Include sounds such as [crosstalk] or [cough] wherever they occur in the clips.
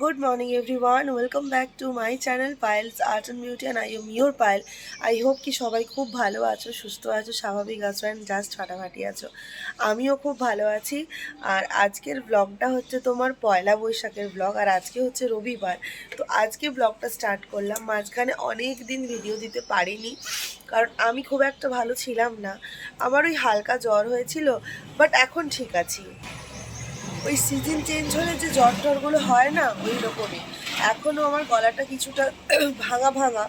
Good morning, everyone. Welcome back to my channel, Piles Art and Beauty, and I am your Pile. I hope কি সবাই খুব ভালো আছো, সুস্থ আছো, স্বাভাবিক আছো অ্যান্ড জাস্ট ফাটাফাটি আছো। আমিও খুব ভালো আছি। আর আজকের ব্লগটা হচ্ছে তোমার পয়লা বৈশাখের ব্লগ আর আজকে হচ্ছে রবিবার। তো আজকে ব্লগটা স্টার্ট করলাম, মাঝখানে অনেক দিন ভিডিও দিতে পারিনি, কারণ আমি খুব একটা ভালো ছিলাম না। আমার ওই হালকা জ্বর হয়েছিল বাট এখন ঠিক আছি। ওই সিজন চেঞ্জ হলে যে জ্বর টরগুলো হয় না, ওই রকমই। এখনও আমার গলাটা কিছুটা [clears throat] ভাঙা ভাঙা,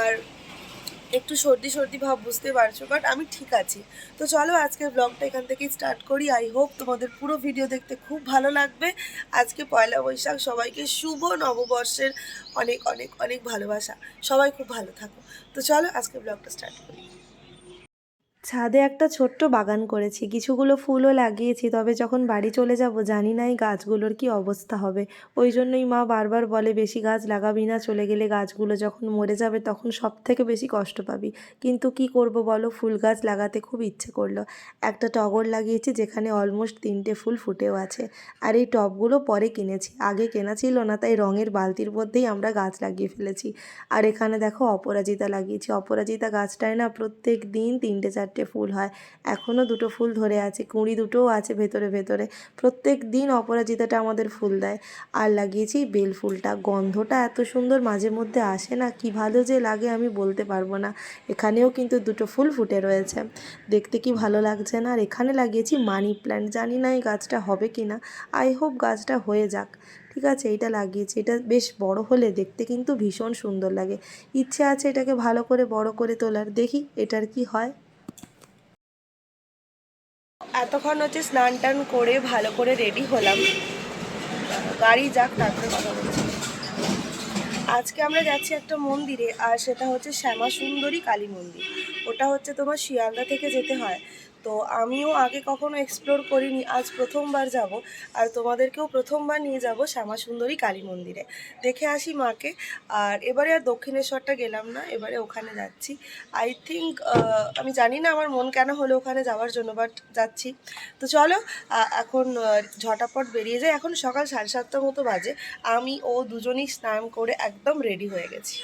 আর একটু সর্দি সর্দি ভাব, বুঝতে পারছ? বাট আমি ঠিক আছি। তো চলো আজকের ব্লগটা এখান থেকেই স্টার্ট করি। আই হোপ তোমাদের পুরো ভিডিও দেখতে খুব ভালো লাগবে। আজকে পয়লা বৈশাখ, সবাইকে শুভ নববর্ষের অনেক অনেক অনেক ভালোবাসা। সবাই খুব ভালো থাকো। তো চলো আজকে ব্লগটা স্টার্ট করি। ছাদে একটা ছোট্ট বাগান করেছি। কিছুগুলো ফুলও লাগিয়েছি, তবে যখন বাড়ি চলে যাব, জানি না এই গাছগুলোর কি অবস্থা হবে। ওই জন্যই মা বারবার বলে, বেশি গাছ লাগাবি না, চলে গেলে গাছগুলো যখন মরে যাবে, তখন সব থেকে বেশি কষ্ট পাবি। কিন্তু কি করব বলো, ফুল গাছ লাগাতে খুব ইচ্ছে করল। একটা টগর লাগিয়েছি, যেখানে অলমোস্ট তিনটে ফুল ফুটেও আছে। আর এই টবগুলো পরে কিনেছি। আগে কেনা ছিল না, তাই রঙের বালতির মধ্যেই আমরা গাছ লাগিয়ে ফেলেছি। আর এখানে দেখো, অপরাজিতা লাগিয়েছি। অপরাজিতা গাছটায় না প্রত্যেক দিন তিনটে, চারটে ফুল হয়। এখনও দুটো ফুল ধরে আছে, কুঁড়ি দুটোও আছে ভেতরে ভেতরে। প্রত্যেক দিন অপরাজিতাটা আমাদের ফুল দেয়। আর লাগিয়েছি বেল ফুলটা। গন্ধটা এত সুন্দর মাঝে মধ্যে আসে না, কি ভালো যে লাগে আমি বলতে পারব না। এখানেও কিন্তু দুটো ফুল ফুটে রয়েছে। দেখতে কি ভালো লাগছে না? আর এখানে লাগিয়েছি মানি প্ল্যান্ট। জানি না এই গাছটা হবে কি না। আই হোপ গাছটা হয়ে যাক। ঠিক আছে এটা লাগিয়েছি। এটা বেশ বড় হলে দেখতে কিন্তু ভীষণ সুন্দর লাগে। ইচ্ছে আছে এটাকে ভালো করে বড় করে তোলার। দেখি এটার কি হয়। এতক্ষণ হচ্ছে স্নান টান করে ভালো করে রেডি হলাম। গাড়ি যাক, তারপরে কথা আজকে আমরা যাচ্ছি একটা মন্দিরে, আর সেটা হচ্ছে শ্যামা সুন্দরী কালী মন্দির। ওটা হচ্ছে তোমার শিয়ালদা থেকে যেতে হয়। তো আমিও আগে কখনো এক্সপ্লোর করিনি, আজ প্রথমবার যাব আর তোমাদেরকেও প্রথমবার নিয়ে যাব শ্যামা সুন্দরী কালী মন্দিরে। দেখে আসি মাকে, আর এবারে আর দক্ষিণেশ্বরটা গেলাম না, এবারে ওখানে যাচ্ছি। আই থিঙ্ক আমি জানি না আমার মন কেন হলো ওখানে যাওয়ার জন্য বাট যাচ্ছি। তো চলো এখন ঝটাপট বেরিয়ে যাই। এখন সকাল সাড়ে সাতটার মতো বাজে। আমি ও দুজনেই স্নান করে একদম রেডি হয়ে গেছি।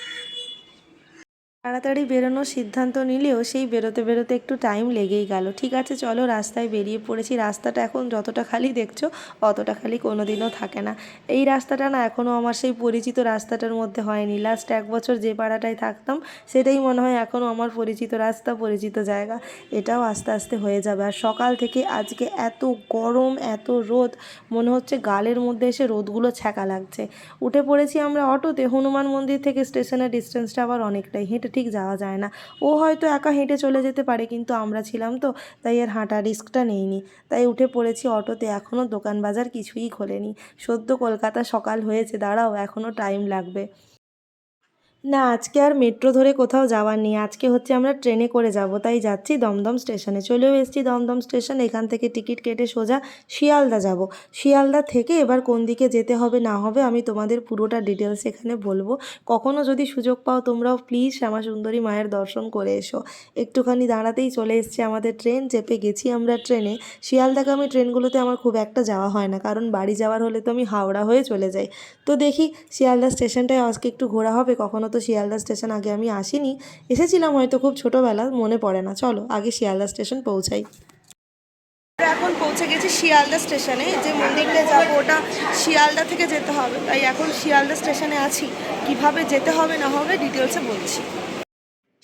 তাড়াতাড়ি বেরোনোর সিদ্ধান্ত নিলেও সেই বেরোতে বেরোতে একটু টাইম লেগেই গেল। ঠিক আছে, চলো রাস্তায় বেরিয়ে পড়েছি। রাস্তাটা এখন যতটা খালি দেখছ, অতটা খালি কোনো দিনও থাকে না। এই রাস্তাটা না এখনও আমার সেই পরিচিত রাস্তাটার মধ্যে হয়নি। লাস্ট এক বছর যে পাড়াটায় থাকতাম, সেটাই মনে হয় এখনও আমার পরিচিত রাস্তা, পরিচিত জায়গা। এটাও আস্তে আস্তে হয়ে যাবে। আর সকাল থেকে আজকে এত গরম, এত রোদ, মনে হচ্ছে গালের মধ্যে এসে রোদগুলো ছ্যাঁকা লাগছে। উঠে পড়েছি আমরা অটোতে। হনুমান মন্দির থেকে স্টেশনের ডিস্টেন্সটা আবার অনেকটাই। হেঁটে ঠিক যাওয়া যায় না। ও হয়তো একা হেঁটে চলে যেতে পারে, কিন্তু আমরা ছিলাম তো, তাই এর হাঁটা রিস্কটা নেইনি। তাই উঠে পড়েছি অটোতে এখনও দোকান বাজার কিছুই খোলেনি। সদ্য কলকাতা সকাল হয়েছে, দাঁড়াও এখনও টাইম লাগবে। না, আজকে আর মেট্রো ধরে কোথাও যাওয়ার নেই। আজকে হচ্ছে আমরা ট্রেনে করে যাব, তাই যাচ্ছি দমদম স্টেশনে। চলেও এসেছি দমদম স্টেশন, এখান থেকে টিকিট কেটে সোজা শিয়ালদা যাব। শিয়ালদা থেকে এবার কোন দিকে যেতে হবে, না হবে আমি তোমাদের পুরোটা ডিটেলস এখানে বলব। কখনও যদি সুযোগ পাও তোমরাও প্লিজ শ্যামা সুন্দরী মায়ের দর্শন করে এসো। একটুখানি দাঁড়াতেই চলে এসছে আমাদের ট্রেন, চেপে গেছি আমরা ট্রেনে। শিয়ালদাগামী ট্রেনগুলোতে আমার খুব একটা যাওয়া হয় না, কারণ বাড়ি যাওয়ার হলে তো আমি হাওড়া হয়ে চলে যাই। তো দেখি শিয়ালদা স্টেশনটায় আজকে একটু ঘোরা হবে, কখনো তো শিয়ালদা স্টেশন আগে আমি আসিনি। এসেছিলাম হয়তো খুব ছোটোবেলা, মনে পড়ে না। চলো, আগে শিয়ালদা স্টেশন পৌঁছাই। এখন পৌঁছে গেছি শিয়ালদা স্টেশনে। যে মন্দিরটা যাব, ওটা শিয়ালদা থেকে যেতে হবে। তাই এখন শিয়ালদা স্টেশনে আছি। কীভাবে যেতে হবে, না হবে ডিটেলসে বলছি।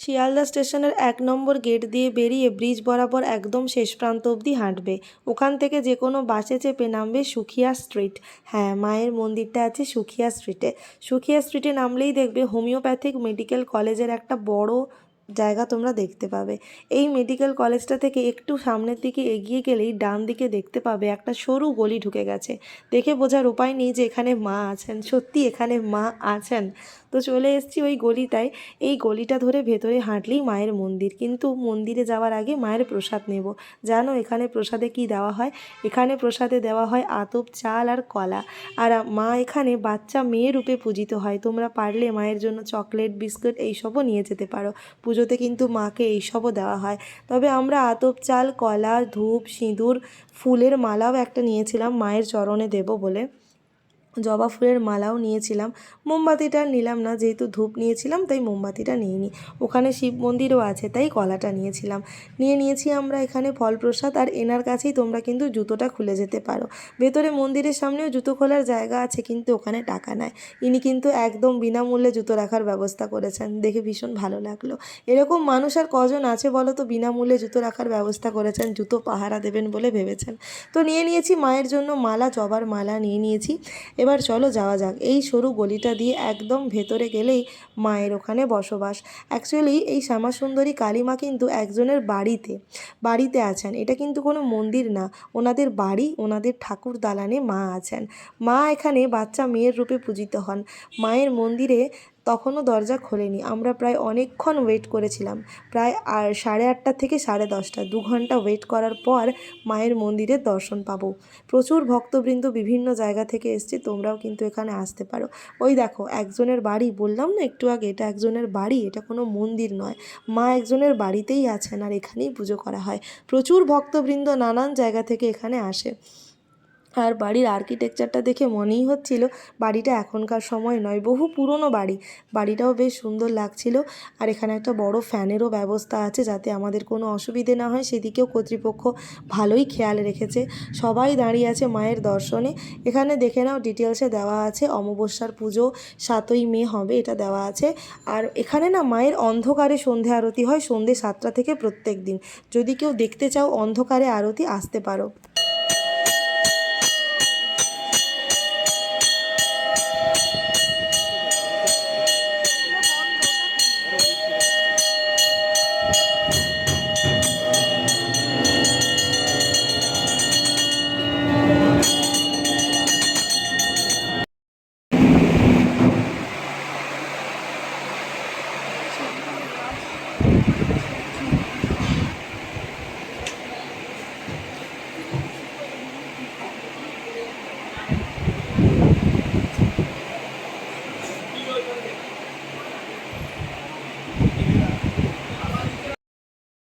শিয়ালদা স্টেশনের এক নম্বর গেট দিয়ে বেরিয়ে ব্রিজ বরাবর একদম শেষ প্রান্ত অবধি হাঁটবে। ওখান থেকে যে কোনো বাসে চেপে নামবে সুখিয়া স্ট্রিট। হ্যাঁ মায়ের মন্দিরটা আছে সুখিয়া স্ট্রিটে। সুখিয়া স্ট্রিটে নামলেই দেখবে হোমিওপ্যাথিক মেডিকেল কলেজের একটা বড় জায়গা তোমরা দেখতে পাবে। এই মেডিকেল কলেজটা থেকে একটু সামনের দিকে এগিয়ে গেলেই ডান দিকে দেখতে পাবে একটা সরু গলি ঢুকে গেছে। দেখে বোঝার উপায় নেই যে এখানে মা আছেন। সত্যি এখানে মা আছেন। তো চলে এসেছি ওই গলিটায়। এই গলিটা ধরে ভেতরে হাঁটলেই মায়ের মন্দির। কিন্তু মন্দিরে যাওয়ার আগে মায়ের প্রসাদ নেব। জানো এখানে প্রসাদে কি দেওয়া হয়? এখানে প্রসাদে দেওয়া হয় আতপ, চাল আর কলা। আর মা এখানে বাচ্চা মেয়ে রূপে পূজিত হয়। তোমরা পারলে মায়ের জন্য চকলেট, বিস্কুট এইসবও নিয়ে যেতে পারো। পুজোতে কিন্তু মাকে এইসবও দেওয়া হয়। তবে আমরা আতপ, চাল, কলা, ধূপ, সিঁদুর, ফুলের মালাও একটা নিয়েছিলাম মায়ের চরণে দেব বলে। জবা ফুলের মালাও নিয়েছিলাম। মোমবাতিটা নিলাম না, যেহেতু ধূপ নিয়েছিলাম, তাই মোমবাতিটা নিইনি। ওখানে শিব মন্দিরও আছে, তাই কলাটা নিয়েছিলাম। নিয়ে নিয়েছি আমরা এখানে ফল প্রসাদ আর এনার কাছেই তোমরা কিন্তু জুতোটা খুলে যেতে পারো। ভেতরে মন্দিরের সামনেও জুতো খোলার জায়গা আছে, কিন্তু ওখানে টাকা নেয় ইনি কিন্তু একদম বিনামূল্যে জুতো রাখার ব্যবস্থা করেছেন। দেখে ভীষণ ভালো লাগল। এরকম মানুষ আর কজন আছে বলো তো, বিনামূল্যে জুতো রাখার ব্যবস্থা করেছেন, জুতো পাহারা দেবেন বলে ভেবেছেন। তো নিয়ে নিয়েছি মায়ের জন্য মালা, জবার মালা নিয়ে নিয়েছি। এবার চলো যাওয়া যাক। এই সরু গলিটা দিয়ে একদম ভেতরে গেলেই মায়ের ওখানে বসবাস। অ্যাকচুয়ালি এই শ্যামাসুন্দরী কালীমা কিন্তু একজনের বাড়িতে বাড়িতে আছেন। এটা কিন্তু কোনো মন্দির না। ওনাদের বাড়ি, ওনাদের ঠাকুর দালানে মা আছেন। মা এখানে বাচ্চা মেয়ের রূপে পূজিত হন। মায়ের মন্দিরে তখনও দরজা খোলেনি। আমরা প্রায় অনেকক্ষণ ওয়েট করেছিলাম। প্রায় আর সাড়ে আটটা থেকে সাড়ে দশটা, দু ঘণ্টা ওয়েট করার পর মায়ের মন্দিরের দর্শন পাবো। প্রচুর ভক্তবৃন্দ বিভিন্ন জায়গা থেকে এসছে, তোমরাও কিন্তু এখানে আসতে পারো। ওই দেখো, একজনের বাড়ি, বললাম না একটু আগে, এটা একজনের বাড়ি, এটা কোনো মন্দির নয়। মা একজনের বাড়িতেই আছেন আর এখানেই পুজো করা হয়। প্রচুর ভক্তবৃন্দ নানান জায়গা থেকে এখানে আসে। আর বাড়ির আর্কিটেকচারটা দেখে মনেই হচ্ছিল বাড়িটা এখনকার সময় নয়, বহু পুরনো বাড়ি। বাড়িটাও বেশ সুন্দর লাগছিল আর এখানে একটা বড় ফ্যানেরও ব্যবস্থা আছে যাতে আমাদের কোনো অসুবিধে না হয়, সেদিকেও কর্তৃপক্ষ ভালোই খেয়াল রেখেছে। সবাই দাঁড়িয়ে আছে মায়ের দর্শনে। এখানে দেখে নাও ডিটেলসে দেওয়া আছে, অমাবস্যার পুজো সাতই মে হবে, এটা দেওয়া আছে। আর এখানে না মায়ের অন্ধকারে সন্ধে আরতি হয়, সন্ধে সাতটা থেকে প্রত্যেক দিন। যদি কেউ দেখতে চাও অন্ধকারে আরতি, আসতে পারো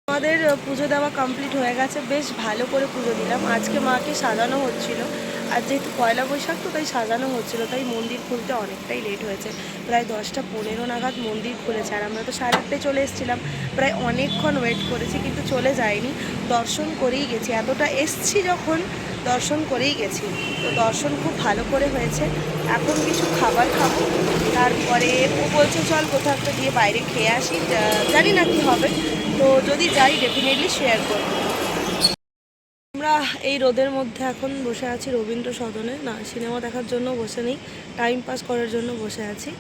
আমাদের পুজো দেওয়া কমপ্লিট হয়ে গেছে। বেশ ভালো করে পুজো দিলাম। আজকে মাকে সাজানো হচ্ছিল। আর যেহেতু পয়লা বৈশাখ, তো তাই সাজানো হচ্ছিল। তাই মন্দির খুলতে অনেকটাই লেট হয়েছে। প্রায় দশটা পনেরো নাগাদ মন্দির খুলেছে। আর আমরা তো সাড়ে আটটায় চলে এসেছিলাম। প্রায় অনেকক্ষণ ওয়েট করেছি, কিন্তু চলে যায়নি দর্শন করেই গেছি। এতটা এসছি যখন, দর্শন করেই গেছি। তো দর্শন খুব ভালো করে হয়েছে। এখন কিছু খাবার খাব। তারপরে ও বলছে, চল কোথাও একটা গিয়ে বাইরে খেয়ে আসি। জানি না কি হবে। তো যদি যাই ডেফিনেটলি শেয়ার করব। আমরা এই রোদের মধ্যে এখন বসে আছি রবীন্দ্র সদনে। না সিনেমা দেখার জন্য বসে নেই টাইম পাস করার জন্য বসে আছি।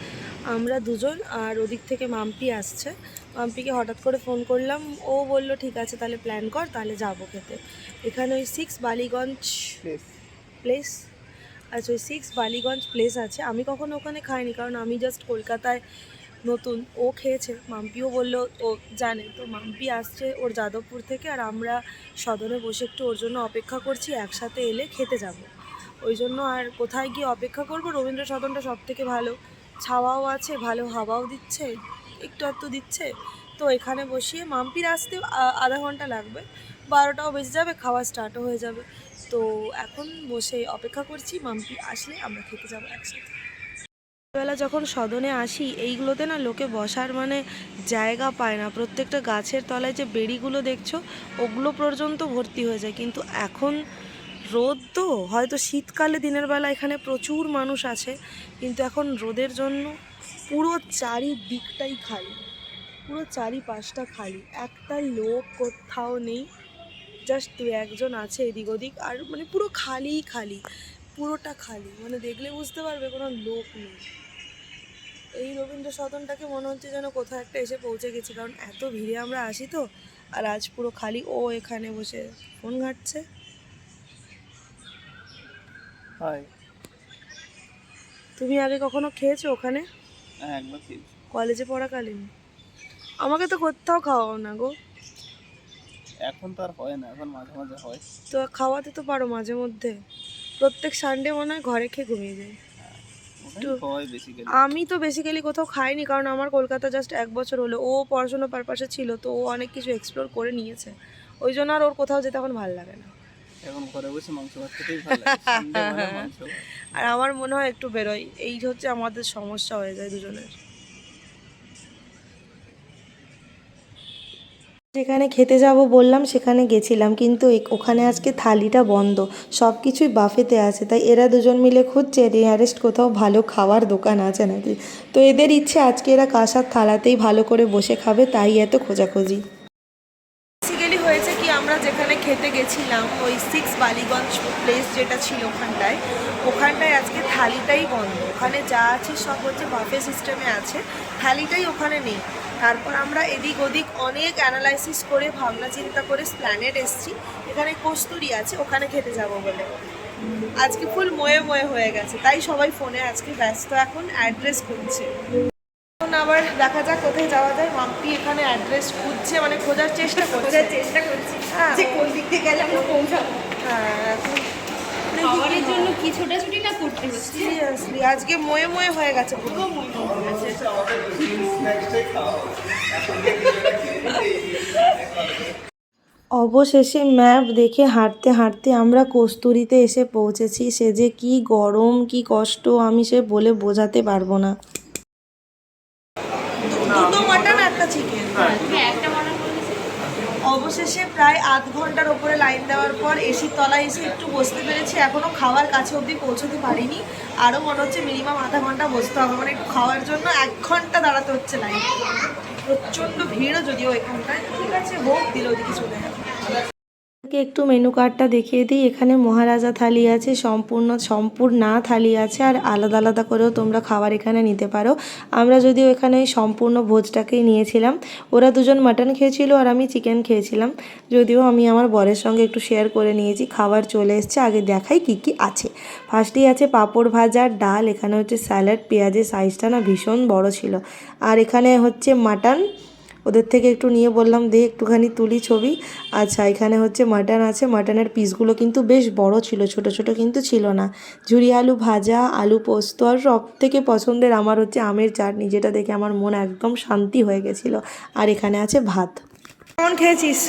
আমরা দুজন আর ওদিক থেকে মাম্পি আসছে। মাম্পিকে হঠাৎ করে ফোন করলাম। ও বলল ঠিক আছে তাহলে প্ল্যান কর তাহলে যাব খেতে। এখানে ওই সিক্স বালিগঞ্জ প্লেস আচ্ছা ওই সিক্স বালিগঞ্জ প্লেস আছে। আমি কখনো ওখানে খাইনি কারণ আমি জাস্ট কলকাতায় নতুন। ও খেয়েছে। মাম্পিও বলল, ও জানে। তো মাম্পি আসছে ওর যাদবপুর থেকে আর আমরা সদনে বসে একটু ওর জন্য অপেক্ষা করছি, একসাথে এলে খেতে যাব। ওই জন্য আর কোথায় গিয়ে অপেক্ষা করব? রবীন্দ্র সদনটা সব থেকে ভালো। ছাওয়াও আছে, ভালো হাওয়াও দিচ্ছে, একটু একটু দিচ্ছে। তো এখানে বসিয়ে মাম্পির আসতে আধা ঘণ্টা লাগবে। বারোটাও বেজে যাবে, খাওয়া স্টার্টও হয়ে যাবে। তো এখন বসে অপেক্ষা করছি, মাম্পি আসলে আমরা খেতে যাব একসাথে। বেলা যখন সদনে আসি, এইগুলোতে না লোকে বসার মানে জায়গা পায় না। প্রত্যেকটা গাছের তলায় যে বেড়িগুলো দেখছ, ওগুলো পর্যন্ত ভর্তি হয়ে যায়। কিন্তু এখন রোদ তো, হয়তো শীতকালে দিনের বেলা এখানে প্রচুর মানুষ আছে, কিন্তু এখন রোদের জন্য পুরো চারিদিকটাই খালি। পুরো চারিপাশটা খালি। একটা লোক কোথাও নেই, জাস্ট দু একজন আছে এদিক ওদিক আর মানে পুরো খালি খালি। পুরোটা খালি। মানে দেখলে বুঝতে পারবে কোনো লোক নেই। এই রবীন্দ্র সদনটাকে মনে হচ্ছে যেন কোথাও একটা এসে পৌঁছে গেছি। কারণ এত ভিড়ে আমরা আসি তো আর আজ পুরো খালি। ও এখানে বসে ফোন ঘাঁটছে। হয় তুমি আগে কখনো খেয়েছো ওখানে? হ্যাঁ একবার খেয়েছি। কলেজে পড়াকালীন? আমাকে তো কোথাও খাওয়াও না গো। এখন তো আর হয় না এখন মাঝে মাঝে হয়। তো খাওয়াতে তো পারো মাঝে মধ্যে। প্রত্যেক সানডে মনে হয় ঘরে খেয়ে ঘুমিয়ে যায়। হয় বেসিক্যালি আমি তো বেসিক্যালি কোথাও খাইনি কারণ আমার কলকাতা জাস্ট এক বছর হলো। ও পড়াশোনা পারপাসে ছিল তো ও অনেক কিছু এক্সপ্লোর করে নিয়েছে। ওই জন্য আর ওর কোথাও যেতে এখন ভালো লাগে না। এখন ঘরে বসে মাংস ভালো লাগে মানে। আর আমার মনে হয় একটু বেরোয়। এই হচ্ছে আমাদের সমস্যা হয়ে যায় দুজনের। যেখানে খেতে যাব বললাম, সেখানে গেছিলাম। কিন্তু ওখানে আজকে থালিটা বন্ধ। সব কিছুই বাফেতে আছে। তাই এরা দুজন মিলে খুঁজছে নিয়ারেস্ট কোথাও ভালো খাওয়ার দোকান আছে নাকি? তো এদের ইচ্ছে আজকে এরা কাঁসার থালাতেই ভালো করে বসে খাবে, তাই এত খোঁজাখুঁজি। যেখানে খেতে গেছিলাম ওই সিক্স বালিগঞ্জ প্লেস যেটা ছিল ওখানটায়। ওখানটায় আজকে থালিটাই বন্ধ। ওখানে যা আছে সব হচ্ছে বাফে সিস্টেমে আছে। থালিটাই ওখানে নেই। তারপর আমরা এদিক ওদিক অনেক অ্যানালাইসিস করে, ভাবনা চিন্তা করে স্প্ল্যানেড এসছি। এখানে কস্তুরি আছে, ওখানে খেতে যাব বলে। আজকে ফুল ময়ে ময়ে হয়ে গেছে। তাই সবাই ফোনে আজকে ব্যস্ত এখন অ্যাড্রেস খুঁজছে। এখন আবার দেখা যাক কোথায় যাওয়া যায়। মাম্পি এখানে অ্যাড্রেস খুঁজছে মানে খোঁজার চেষ্টা করছে। চেষ্টা করছি হ্যাঁ। যে কোন দিক দিয়ে গেলে আমরা পৌঁছাবো হ্যাঁ এখন খাবারের জন্য কি ছোটাছুটি না করতে হচ্ছে সিরিয়াসলি আজকে ময়ে ময়ে হয়ে গেছে পুরো অবশেষে ম্যাপ দেখে হাঁটতে হাঁটতে আমরা কস্তুরিতে এসে পৌঁছেছি। সে যে কি গরম কি কষ্ট আমি সে বলে বোঝাতে পারব না। দুটো মাটন একটা চিকেন তুমি একটা মনে করেছি অবশেষে প্রায় আধ ঘণ্টার ওপরে লাইন দেওয়ার পর এসির তলায় এসে একটু বসতে পেরেছি। এখনও খাওয়ার কাছে অবধি পৌঁছতে পারিনি। আরও মনে হচ্ছে মিনিমাম আধা ঘণ্টা বসতে হবে। মানে একটু খাওয়ার জন্য এক ঘণ্টা দাঁড়াতে হচ্ছে লাইন প্রচণ্ড ভিড়ও যদিও এখানটায়। ঠিক আছে, হোক, দিল ওদিকে চলে একটু মেনু কার্ডটা দেখিয়ে দিই। এখানে মহারাজা থালি আছে, সম্পূর্ণ, সম্পূর্ণা থালি আছে, আর আলাদা আলাদা করেও তোমরা খাবার এখানে নিতে পারো। আমরা যদিও এখানে সম্পূর্ণ ভোজটাকেই নিয়েছিলাম। ওরা দুজন মাটন খেয়েছিল আর আমি চিকেন খেয়েছিলাম। যদিও আমি আমার বরের সঙ্গে একটু শেয়ার করে নিয়েছি, খাবার চলে এসছে, আগে দেখাই কি কি আছে। ফার্স্টেই আছে পাঁপড় ভাজা, ডাল, এখানে হচ্ছে স্যালাড পেঁয়াজের সাইজটা না ভীষণ বড় ছিল। আর এখানে হচ্ছে মাটন ওদের থেকে একটু নিয়ে বললাম দে একটুখানি তুলি ছবি। আচ্ছা এখানে হচ্ছে মাটন আছে। মাটনের পিসগুলো কিন্তু বেশ বড় ছিল ছোট ছোট কিন্তু ছিল না। ঝুরি আলু ভাজা আলু পোস্ত আর সব থেকে পছন্দের আমার হচ্ছে আমের চাটনি যেটা দেখে আমার মন একদম শান্তি হয়ে গেছিল। আর এখানে আছে ভাত। কেমন খেয়েছিস?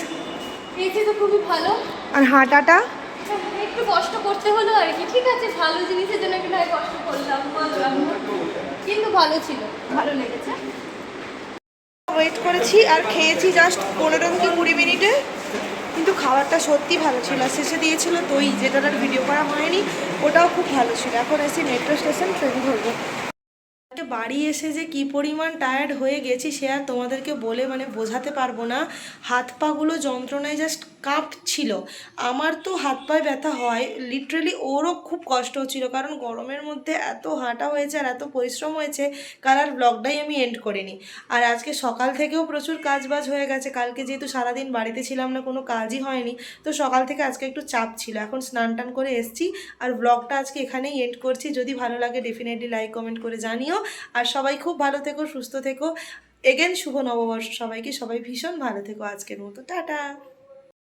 খেয়েছি তো খুবই ভালো। আর হাঁটাটা? একটু কষ্ট করতে হলো আর কি। ঠিক আছে ভালো জিনিসের জন্য একটু কষ্ট করলাম। কিন্তু ভালো ছিল। ভালো লেগেছে। ওয়েট করেছি আর খেয়েছি জাস্ট পনেরো থেকে কুড়ি মিনিটে। কিন্তু খাবারটা সত্যি ভালো ছিল। আর শেষে দিয়েছিল দই যেটা আর ভিডিও করা হয়নি, ওটাও খুব ভালো ছিল। এখন এসে মেট্রো স্টেশন ট্রেন ধরবো। বাড়ি এসে যে কি পরিমাণ টায়ার্ড হয়ে গেছি সে আর তোমাদেরকে বলে মানে বোঝাতে পারব না। হাত পাগুলো যন্ত্রণায় জাস্ট কাঁপছিল আমার তো হাত পায়ে ব্যথা হয়। লিটারেলি ওরও খুব কষ্ট হচ্ছিল কারণ গরমের মধ্যে এত হাঁটা হয়েছে আর এত পরিশ্রম হয়েছে, কাল আর ব্লগটাই আমি এন্ড করিনি। আর আজকে সকাল থেকেও প্রচুর কাজ বাজ হয়ে গেছে। কালকে যেহেতু সারাদিন বাড়িতে ছিলাম না, কোনো কাজই হয়নি। তো সকাল থেকে আজকে একটু চাপ ছিল। এখন স্নান টান করে এসছি আর ব্লগটা আজকে এখানেই এন্ড করছি। যদি ভালো লাগে ডেফিনেটলি লাইক কমেন্ট করে জানিও। আর সবাই খুব ভালো থেকো, সুস্থ থেকো। এগেন শুভ নববর্ষ সবাইকে। সবাই ভীষণ ভালো থেকো আজকের মতো। টাটা!